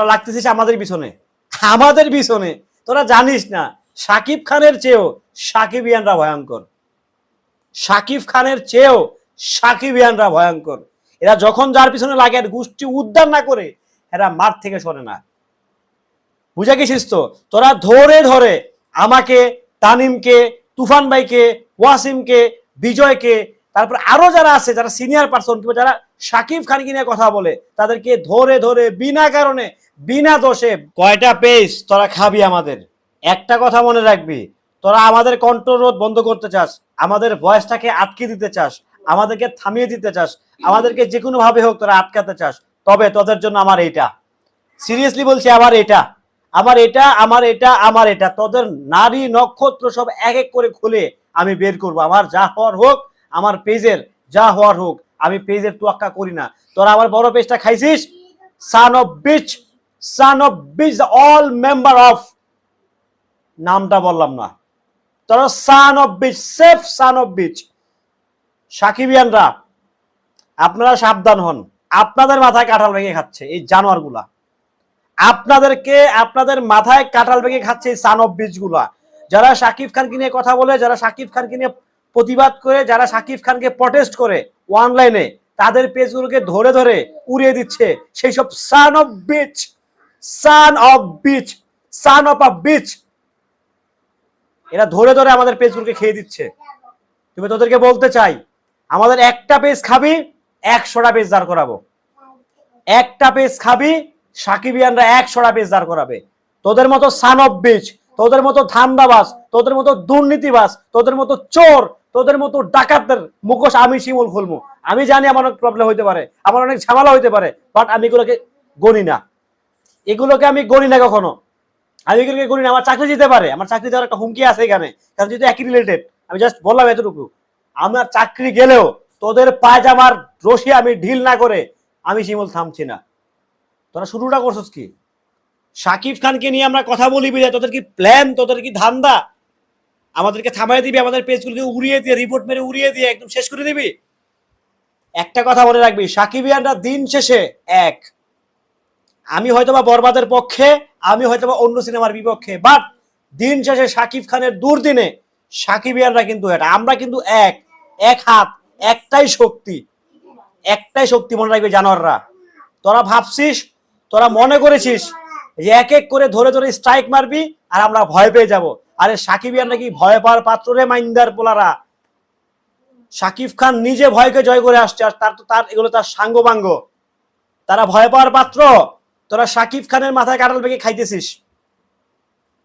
তোরা লাগতেছিস আমাদের পিছনে। আমাদের পিছনে। তোরা জানিস না, সাকিব খানের চেয়েও সাকিবিয়ানরা ভয়ঙ্কর। সাকিব খানের চেয়েও সাকিবিয়ানরা ভয়ঙ্কর। এরা যখন যার পিছনে লাগে আর গোষ্ঠী উদ্ধার না করে, এরা মাঠ থেকে সরে না। বুঝা গেছিস তো? তোরা ধরে ধরে আমাকে, তানিমকে, তুফান ভাইকে, ওয়াসিমকে, বিজয়কে তারপর আরও যারা আছে, যারা সিনিয়র পার্সন কিংবা যারা সাকিব খানকে নিয়ে কথা বলে, তাদেরকে ধরে ধরে বিনা কারণে, বিনা দোষে কয়টা পেজ তোরা খাবি আমাদের। একটা কথা মনে রাখবি, তোরা আমাদের কন্ট্রোল রোধ বন্ধ করতে চাস, আমাদের ভয়েসটাকে আটকে দিতে চাস, আমাদেরকে থামিয়ে দিতে চাস, আমাদেরকে যে কোনো ভাবে হোক তোরা আটকাতে চাস, তবে তোদের জন্য আমার এটা সিরিয়াসলি বলছি, আমার এটা আমার এটা আমার এটা আমার এটা। তোদের নারী নক্ষত্র সব এক এক করে খুলে আমি বের করব। আমার যা হওয়ার হোক আমার পেজের যা হওয়ার হোক, আমি পেজের তোয়াক্কা করি না। তোরা আমার বড় পেজটা খাইছিস? Son of bitch son of bitch all member of নামটা বললাম না। তোরা son of bitch safe son of bitch সাকিবিয়ানরা, আপনারা সাবধান হন। আপনাদের মাথায় কাঁঠাল ভেঙে খাচ্ছে এই জানোয়ারগুলা। আপনাদেরকে, আপনাদের মাথায় কাঁঠাল ভেঙে খাচ্ছে এই সান অফগুলা। যারা সাকিব খানকে নিয়ে কথা বলে, যারা সাকিব খানকে নিয়ে প্রতিবাদ করে যারা সাকিব খানকে প্রটেস্ট করে অনলাইনে তাদের পেজগুলোকে ধরে ধরে উড়িয়ে দিচ্ছে সেই সব son of bitch son of bitch son of a bitch এরা ধরে ধরে আমাদের পেজগুলোকে খেয়ে দিচ্ছে। তুমি তোদেরকে বলতে চাই, আমাদের একটা পেজ খাবি, একশোটা পেজ দাঁড় করাবো। একটা পেজ খাবি, সাকিবিয়ানরা একশোটা পেজ দাঁড় করাবে। তোদের মতো সান অফ বিচ তোদের মতো ধান্দাবাজ, তোদের মতো দুর্নীতিবাস তোদের মতো চোর তোদের মতো ডাকাতদের মুখোশ আমি শিমুল খুলবো। আমি জানি আমার অনেক প্রবলেম হইতে পারে, আমার অনেক ঝামেলা হইতে পারে বাট আমি এগুলোকে গণি না। এগুলোকে আমি গণি না কখনো। আমি এগুলোকে গণি না, আমার চাকরি যেতে পারে, আমার চাকরি দেওয়ার একটা হুমকি আছে এখানে, কারণ যেহেতু একই রিলেটেড আমি জাস্ট বললাম এতটুকু। আমার চাকরি গেলেও তোদের পায়জামার রশি আমি ঢিল না করে আমি শিমুল থামছি না। তোরা শুরুটা করছিস কি? সাকিব খানকে নিয়ে আমরা কথা বলি বিদায়, তোদের কি প্ল্যান তোদের কি ধান্দা? আমাদেরকে থামাই দিবি, আমাদের পেজগুলোকে উড়িয়ে দিয়ে রিপোর্ট মেরে উড়িয়ে দিয়ে একদম শেষ করে দিবি। একটা কথা মনে রাখবি, সাকিবিয়ানরা দিন শেষে এক, আমি হয়তোবা বরবাদের পক্ষে, আমি হয়তোবা অন্য সিনেমার বিপক্ষে বাট দিন শেষে সাকিব খানের দুর্দিনে সাকিবিয়ানরা কিন্তু এটা আমরা কিন্তু এক এক হাত, একটাই শক্তি একটাই শক্তি মনে রাখবে জানোয়াররা। তোরা ভাবছিস, তোরা মনে করেছিস যে এক এক করে ধরে ধরে স্ট্রাইক মারবি আর আমরা ভয় পেয়ে যাব। আরে সাকিব সাকিবিয়ান নাকি ভয় পাওয়ার পাত্র রে মাইন্দার পোলারা। সাকিব খান নিজে ভয়কে জয় করে আসছে আর তার তো তার এগুলো তার সাঙ্গবাঙ্গ তারা ভয় পাওয়ার পাত্র। তোরা সাকিব খানের মাথায় কাটাল বেগে খাইতেছিস।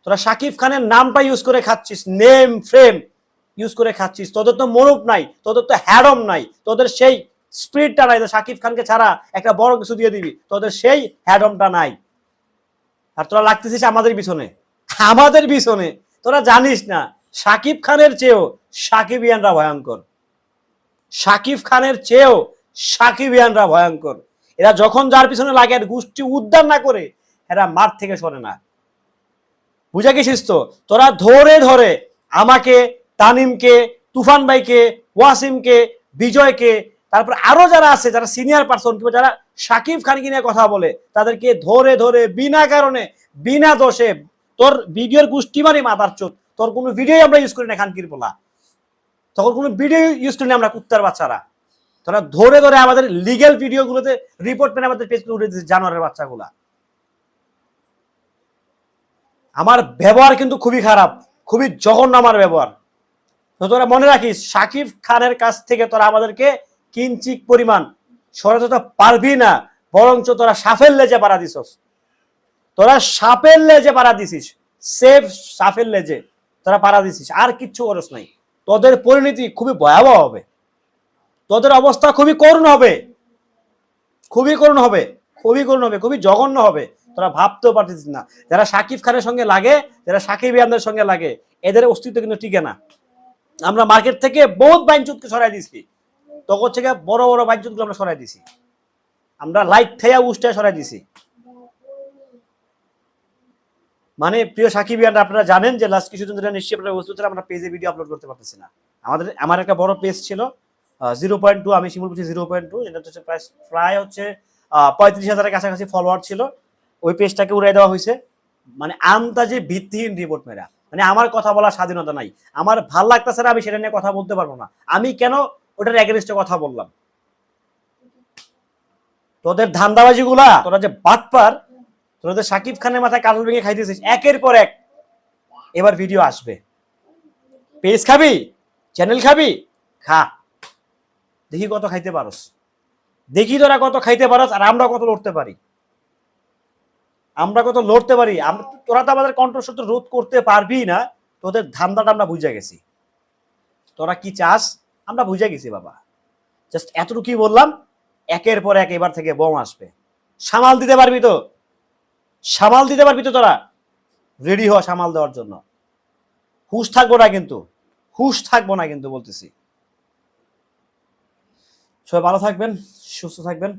তোরা সাকিব খানের নামটা ইউজ করে খাচ্ছিস। নেম ফ্রেম ইউজ করে খাচ্ছিস। তোদের তো মরুপ নাই, তোদের তো হ্যাডম নাই। তোদের সেই স্পিরিটটা নাই সাকিব খানকে ছাড়া একটা বড় কিছু দিয়ে দিবি। তোদের সেই হ্যাডমটা নাই। আর তোরা লাগতেছিস আমাদের পিছনে। আমাদের পিছনে, তোরা জানিস না, সাকিব খানের চেয়েও সাকিবিয়ানরা ভয়ঙ্কর। সাকিব খানের চেয়েও সাকিবিয়ানরা ভয়ঙ্কর। এরা যখন যার পিছনে লাগে আর গোষ্ঠী উদ্ধার না করে, এরা মাঠ থেকে সরে না। বুঝা গেছিস তো? তোরা ধরে ধরে আমাকে, তানিমকে, তুফান ভাইকে, ওয়াসিমকে, বিজয়কে, তারপর আরও যারা আছে, যারা সিনিয়র পার্সন কিংবা যারা সাকিব খানকে নিয়ে কথা বলে, তাদেরকে ধরে ধরে বিনা কারণে, বিনা দোষে তোর ভিডিওর গোষ্ঠী মারি মাথার চোখ তোর কোনো ভিডিও আমরা ইউজ করি না খানকির বলা তখন কোনো ভিডিও ইউজ করি না আমরা কুত্তার বাচ্চারা। তোরা ধরে ধরে আমাদের লিগেল ভিডিওগুলোতে রিপোর্ট মেনে আমাদের পেজ উঠে দিচ্ছে জানোয়ারের বাচ্চাগুলা। আমার ব্যবহার কিন্তু খুবই খারাপ, খুবই জঘন্য আমার ব্যবহার। তোরা মনে রাখিস, সাকিব খানের কাছ থেকে তোরা আমাদেরকে কিঞ্চিক পরিমাণ সরাতে তো পারবি না, বরঞ্চ তোরা সাফের লেজে পাড়া দিছস। তোরা সাপের লেজে পাড়া দিছিস। সেফ সাপের লেজে তোরা পাড়া দিছিস। আর কিচ্ছু করস নাই। তোদের পরিণতি খুবই ভয়াবহ হবে। তোদের অবস্থা খুবই করুণ হবে। খুবই করুণ হবে। খুবই করুণ হবে। খুবই জঘন্য হবে। তোরা ভাবতেও পারতেছিস না। যারা সাকিব খানের সঙ্গে লাগে, যারা সাকিব ইয়ানদের সঙ্গে লাগে, এদের অস্তিত্ব কিন্তু টিকে না। আমরা মার্কেট থেকে বহুত বাইনচুতকে সরাই দিছি তখন থেকে বড় বড় বাইনচুতগুলো আমরা সরাই দিছি আমরা লাইট থেয়া উষ্টা সরাই দিছি মানে প্রিয় সাকিব ইয়ানরা, আপনারা জানেন যে লাস্ট কিছুদিন ধরে নিশ্চয়ই আপনারা বুঝতে আমরা পেজে ভিডিও আপলোড করতে পারতেছি না। আমাদের, আমার একটা বড় পেজ ছিল জিরো পয়েন্ট টু আমি শিমুল বলছি জিরো পয়েন্ট টু যেটা হচ্ছে প্রায় প্রায় হচ্ছে পঁয়ত্রিশ হাজারের কাছাকাছি ফলোয়ার ছিল। ওই পেজটাকে উড়াই দেওয়া হয়েছে। মানে আন্দাজে ভিত্তিহীন রিপোর্ট মেরা মানে আমার কথা বলার স্বাধীনতা নাই। আমার ভালো লাগতেছে না, আমি সেটা নিয়ে কথা বলতে পারব না। আমি কেন ওটার এগেনস্টে কথা বললাম? তোদের ধান্দাবাজি গুলা তোরা যে বাটপার তোরা যে সাকিব খানের মাথায় কাটল ভেঙে খাইতেছিস, একের পর এক। এবার ভিডিও আসবে। পেজ খাবি? চ্যানেল খাবি? খা। দেখি কত খাইতে পারস। দেখি তোরা কত খাইতে পারস আর আমরা কত লড়তে পারি। আমরা কত লড়তে পারি। তোরা তো আমাদের কণ্ঠস্বর রোধ করতে পারবি না। তোদের ধান্দাটা আমরা বুঝে গেছি। তোরা কি চাস? আমরা বুঝে গেছি বাবা। জাস্ট এতটুকুই বললাম। একের পর এক এবার থেকে বোম আসবে। সামাল দিতে পারবি তো? সামাল দিতে পারবি তো তোরা। রেডি হওয়া সামাল দেওয়ার জন্য। হুশ থাকব না কিন্তু। হুশ থাকব না কিন্তু বলতেছি। সবাই ভালো থাকবেন, সুস্থ থাকবেন।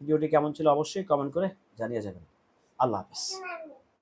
ভিডিওটি কেমন ছিল অবশ্যই কমেন্ট করে জানিয়ে যাবেন। আল্লাহ হাফিজ।